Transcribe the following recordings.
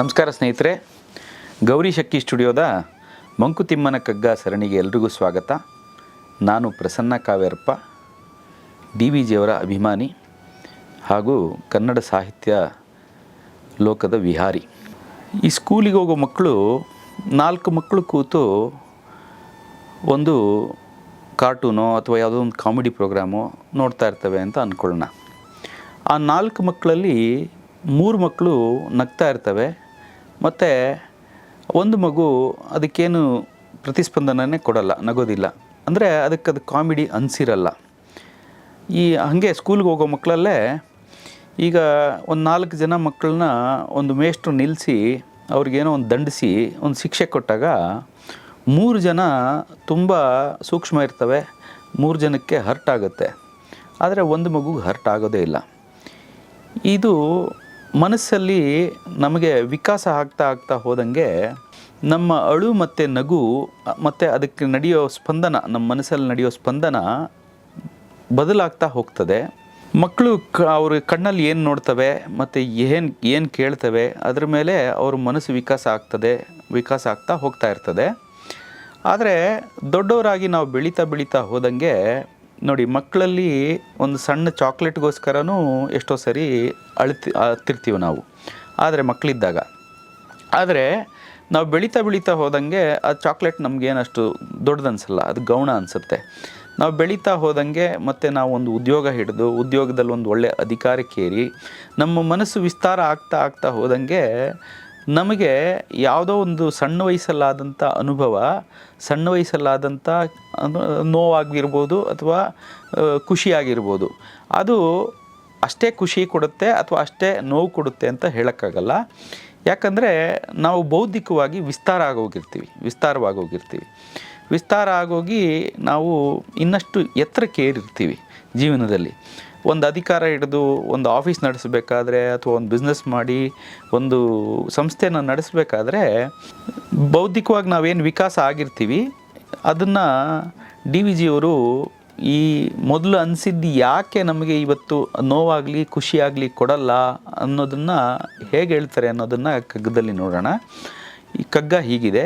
ನಮಸ್ಕಾರ ಸ್ನೇಹಿತರೆ. ಗೌರಿ ಶಕ್ತಿ ಸ್ಟುಡಿಯೋದ ಮಂಕುತಿಮ್ಮನ ಕಗ್ಗ ಸರಣಿಗೆ ಎಲ್ರಿಗೂ ಸ್ವಾಗತ. ನಾನು ಪ್ರಸನ್ನ ಕಾವ್ಯರಪ್ಪ ಡಿ ವಿ ಜಿಯವರ ಅಭಿಮಾನಿ ಹಾಗೂ ಕನ್ನಡ ಸಾಹಿತ್ಯ ಲೋಕದ ವಿಹಾರಿ. ಈ ಸ್ಕೂಲಿಗೆ ಹೋಗೋ ಮಕ್ಕಳು, ನಾಲ್ಕು ಮಕ್ಕಳು ಕೂತು ಒಂದು ಕಾರ್ಟೂನೋ ಅಥವಾ ಯಾವುದೋ ಒಂದು ಕಾಮಿಡಿ ಪ್ರೋಗ್ರಾಮೋ ನೋಡ್ತಾ ಇರ್ತವೆ ಅಂತ ಅಂದ್ಕೊಳ್ಳೋಣ ಆ ನಾಲ್ಕು ಮಕ್ಕಳಲ್ಲಿ ಮೂರು ಮಕ್ಕಳು ನಗ್ತಾ ಇರ್ತವೆ. ಮತ್ತು ಒಂದು ಮಗು ಅದಕ್ಕೇನು ಪ್ರತಿಸ್ಪಂದನೇ ಕೊಡಲ್ಲ, ನಗೋದಿಲ್ಲ. ಅಂದರೆ ಅದಕ್ಕೆ ಅದು ಕಾಮಿಡಿ ಅನಿಸಿರಲ್ಲ. ಈ ಹಾಗೆ ಸ್ಕೂಲ್ಗೆ ಹೋಗೋ ಮಕ್ಕಳಲ್ಲೇ ಈಗ ಒಂದು ನಾಲ್ಕು ಜನ ಮಕ್ಕಳನ್ನ ಒಂದು ಮೇಷ್ಟ್ರು ನಿಲ್ಲಿಸಿ ಅವ್ರಿಗೇನೋ ಒಂದು ದಂಡಿಸಿ, ಒಂದು ಶಿಕ್ಷೆ ಕೊಟ್ಟಾಗ ಮೂರು ಜನ ತುಂಬ ಸೂಕ್ಷ್ಮ ಇರ್ತವೆ, ಮೂರು ಜನಕ್ಕೆ ಹರ್ಟ್ ಆಗುತ್ತೆ. ಆದರೆ ಒಂದು ಮಗುಗೆ ಹರ್ಟ್ ಆಗೋದೇ ಇಲ್ಲ. ಇದು ಮನಸ್ಸಲ್ಲಿ ನಮಗೆ ವಿಕಾಸ ಆಗ್ತಾ ಆಗ್ತಾ ಹೋದಂಗೆ ನಮ್ಮ ಅಳು ಮತ್ತು ನಗು, ಮತ್ತು ಅದಕ್ಕೆ ನಡೆಯೋ ಸ್ಪಂದನ, ನಮ್ಮ ಮನಸ್ಸಲ್ಲಿ ನಡೆಯೋ ಸ್ಪಂದನ ಬದಲಾಗ್ತಾ ಹೋಗ್ತದೆ. ಮಕ್ಕಳು ಕ, ಅವ್ರ ಕಣ್ಣಲ್ಲಿ ಏನು ನೋಡ್ತವೆ, ಮತ್ತು ಏನು ಏನು ಕೇಳ್ತವೆ, ಅದ್ರ ಮೇಲೆ ಅವ್ರ ಮನಸ್ಸು ವಿಕಾಸ ಆಗ್ತದೆ, ವಿಕಾಸ ಆಗ್ತಾ ಹೋಗ್ತಾ ಇರ್ತದೆ. ಆದರೆ ದೊಡ್ಡವರಾಗಿ ನಾವು ಬೆಳೀತಾ ಬೆಳೀತಾ ಹೋದಂಗೆ ನೋಡಿ, ಮಕ್ಕಳಲ್ಲಿ ಒಂದು ಸಣ್ಣ ಚಾಕ್ಲೇಟ್ಗೋಸ್ಕರನೂ ಎಷ್ಟೋ ಸರಿ ಅಳ್ತಿ ಹತ್ತಿರ್ತೀವಿ ನಾವು. ಆದರೆ ಮಕ್ಕಳಿದ್ದಾಗ. ಆದರೆ ನಾವು ಬೆಳೀತಾ ಬೆಳೀತಾ ಹೋದಂಗೆ ಆ ಚಾಕ್ಲೇಟ್ ನಮಗೇನಷ್ಟು ದೊಡ್ಡದನ್ಸಲ್ಲ, ಅದು ಗೌಣ ಅನಿಸುತ್ತೆ. ನಾವು ಬೆಳೀತಾ ಹೋದಂಗೆ ಮತ್ತು ನಾವು ಒಂದು ಉದ್ಯೋಗ ಹಿಡಿದು ಉದ್ಯೋಗದಲ್ಲಿ ಒಂದು ಒಳ್ಳೆಯ ಅಧಿಕಾರಕ್ಕೇರಿ, ನಮ್ಮ ಮನಸ್ಸು ವಿಸ್ತಾರ ಆಗ್ತಾ ಆಗ್ತಾ ಹೋದಂಗೆ ನಮಗೆ ಯಾವುದೋ ಒಂದು ಸಣ್ಣ ವಯಸ್ಸಲ್ಲಾದಂಥ ಅನುಭವ, ಸಣ್ಣ ವಯಸ್ಸಲ್ಲಾದಂಥ ನೋವಾಗಿರ್ಬೋದು ಅಥವಾ ಖುಷಿಯಾಗಿರ್ಬೋದು. ಅದು ಅಷ್ಟೇ ಖುಷಿ ಕೊಡುತ್ತೆ ಅಥವಾ ಅಷ್ಟೇ ನೋವು ಕೊಡುತ್ತೆ ಅಂತ ಹೇಳೋಕ್ಕಾಗಲ್ಲ. ಯಾಕಂದರೆ ನಾವು ಬೌದ್ಧಿಕವಾಗಿ ವಿಸ್ತಾರ ಆಗೋಗಿರ್ತೀವಿ, ವಿಸ್ತಾರವಾಗೋಗಿರ್ತೀವಿ. ವಿಸ್ತಾರ ಆಗೋಗಿ ನಾವು ಇನ್ನಷ್ಟು ಎತ್ತರಕ್ಕೆ ಏರಿರ್ತೀವಿ ಜೀವನದಲ್ಲಿ. ಒಂದು ಅಧಿಕಾರ ಹಿಡಿದು ಒಂದು ಆಫೀಸ್ ನಡೆಸಬೇಕಾದ್ರೆ ಅಥವಾ ಒಂದು ಬಿಸ್ನೆಸ್ ಮಾಡಿ ಒಂದು ಸಂಸ್ಥೆನ ನಡೆಸಬೇಕಾದ್ರೆ ಬೌದ್ಧಿಕವಾಗಿ ನಾವೇನು ವಿಕಾಸ ಆಗಿರ್ತೀವಿ, ಅದನ್ನು ಡಿ ವಿ ಜಿಯವರು ಈ ಮೊದಲು ಅನಿಸಿದ್ದು ಯಾಕೆ ನಮಗೆ ಇವತ್ತು ನೋವಾಗಲಿ, ಖುಷಿಯಾಗಲಿ ಕೊಡಲ್ಲ ಅನ್ನೋದನ್ನು ಹೇಗೆ ಹೇಳ್ತಾರೆ ಅನ್ನೋದನ್ನು ಕಗ್ಗದಲ್ಲಿ ನೋಡೋಣ. ಈ ಕಗ್ಗ ಹೀಗಿದೆ,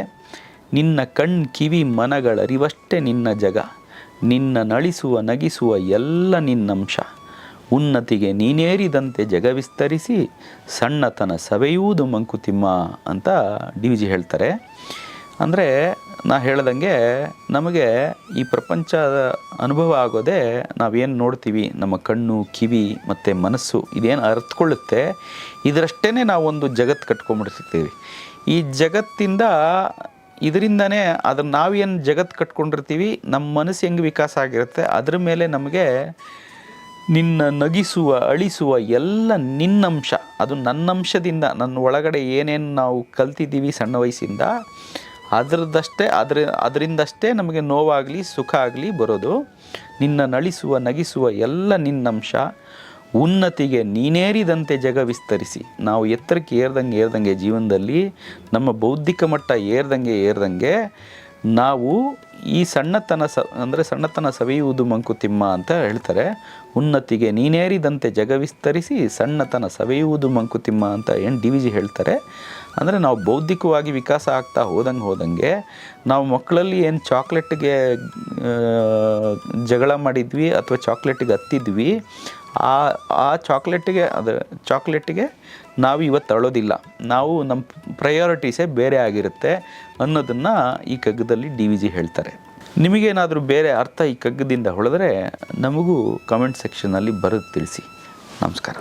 ನಿನ್ನ ಕಣ್, ಕಿವಿ, ಮನಗಳರಿವಷ್ಟೇ ನಿನ್ನ ಜಗ. ನಿನ್ನ ನಳಿಸುವ, ನಗಿಸುವ ಎಲ್ಲ ನಿನ್ನಂಶ. ಉನ್ನತಿಗೆ ನೀನೇರಿದಂತೆ ಜಗ ವಿಸ್ತರಿಸಿ ಸಣ್ಣತನ ಸವೆಯುವುದು ಮಂಕುತಿಮ್ಮ ಅಂತ ಡಿ ವಿ ಜಿ ಹೇಳ್ತಾರೆ. ಅಂದರೆ ನಾ ಹೇಳ್ದಂಗೆ ನಮಗೆ ಈ ಪ್ರಪಂಚದ ಅನುಭವ ಆಗೋದೇ ನಾವೇನು ನೋಡ್ತೀವಿ, ನಮ್ಮ ಕಣ್ಣು, ಕಿವಿ ಮತ್ತು ಮನಸ್ಸು ಇದೇನು ಅರ್ಥಕೊಳ್ಳುತ್ತೆ ಇದರಷ್ಟೇ ನಾವೊಂದು ಜಗತ್ತು ಕಟ್ಕೊಂಡ್ಬಿಡ್ತಿರ್ತೀವಿ. ಈ ಜಗತ್ತಿಂದ ಇದರಿಂದನೇ ಅದನ್ನು ನಾವೇನು ಜಗತ್ತು ಕಟ್ಕೊಂಡಿರ್ತೀವಿ, ನಮ್ಮ ಮನಸ್ಸು ಹೆಂಗೆ ವಿಕಾಸ ಆಗಿರುತ್ತೆ, ಅದ್ರ ಮೇಲೆ ನಮಗೆ ನಿನ್ನ ನಗಿಸುವ, ಅಳಿಸುವ ಎಲ್ಲ ನಿನ್ನಂಶ. ಅದು ನನ್ನಂಶದಿಂದ, ನನ್ನ ಒಳಗಡೆ ಏನೇನು ನಾವು ಕಲ್ತಿದ್ದೀವಿ ಸಣ್ಣ ವಯಸ್ಸಿಂದ ಅದರದಷ್ಟೇ ಅದ್ರ, ಅದರಿಂದಷ್ಟೇ ನಮಗೆ ನೋವಾಗಲಿ, ಸುಖ ಆಗಲಿ ಬರೋದು. ನಿನ್ನ ನಳಿಸುವ, ನಗಿಸುವ ಎಲ್ಲ ನಿನ್ನಂಶ. ಉನ್ನತಿಗೆ ನೀನೇರಿದಂತೆ ಜಗ ವಿಸ್ತರಿಸಿ. ನಾವು ಎತ್ತರಕ್ಕೆ ಏರ್ದಂಗೆ ಏರ್ದಂಗೆ ಜೀವನದಲ್ಲಿ, ನಮ್ಮ ಬೌದ್ಧಿಕ ಮಟ್ಟ ಏರ್ದಂಗೆ ಏರ್ದಂಗೆ ನಾವು ಈ ಸಣ್ಣತನ ಸ, ಅಂದರೆ ಸಣ್ಣತನ ಸವಿಯುವುದು ಮಂಕುತಿಮ್ಮ ಅಂತ ಹೇಳ್ತಾರೆ. ಉನ್ನತಿಗೆ ನೀನೇರಿದಂತೆ ಜಗ ವಿಸ್ತರಿಸಿ ಸಣ್ಣತನ ಸವೆಯುವುದು ಮಂಕುತಿಮ್ಮ ಅಂತ ಏನು ಡಿ ವಿ ಜಿ ಹೇಳ್ತಾರೆ. ಅಂದರೆ ನಾವು ಬೌದ್ಧಿಕವಾಗಿ ವಿಕಾಸ ಆಗ್ತಾ ಹೋದಂಗೆ ಹೋದಂಗೆ ನಾವು ಮಕ್ಕಳಲ್ಲಿ ಏನು ಚಾಕ್ಲೇಟ್ಗೆ ಜಗಳ ಮಾಡಿದ್ವಿ ಅಥವಾ ಚಾಕ್ಲೇಟಿಗೆ ಹತ್ತಿದ್ವಿ, ಆ ಆ ಚಾಕ್ಲೇಟಿಗೆ, ಅದು ಚಾಕ್ಲೇಟಿಗೆ ನಾವು ಇವತ್ತು ಅಳೋದಿಲ್ಲ. ನಾವು ನಮ್ಮ ಪ್ರಯಾರಿಟೀಸೇ ಬೇರೆ ಆಗಿರುತ್ತೆ ಅನ್ನೋದನ್ನು ಈ ಕಗ್ಗದಲ್ಲಿ ಡಿ ವಿ ಜಿ ಹೇಳ್ತಾರೆ. ನಿಮಗೇನಾದರೂ ಬೇರೆ ಅರ್ಥ ಈ ಕಗ್ಗದಿಂದ ಹೊಳೆದ್ರೆ ನಮಗೂ ಕಮೆಂಟ್ ಸೆಕ್ಷನಲ್ಲಿ ಬರೆದು ತಿಳಿಸಿ. ನಮಸ್ಕಾರ.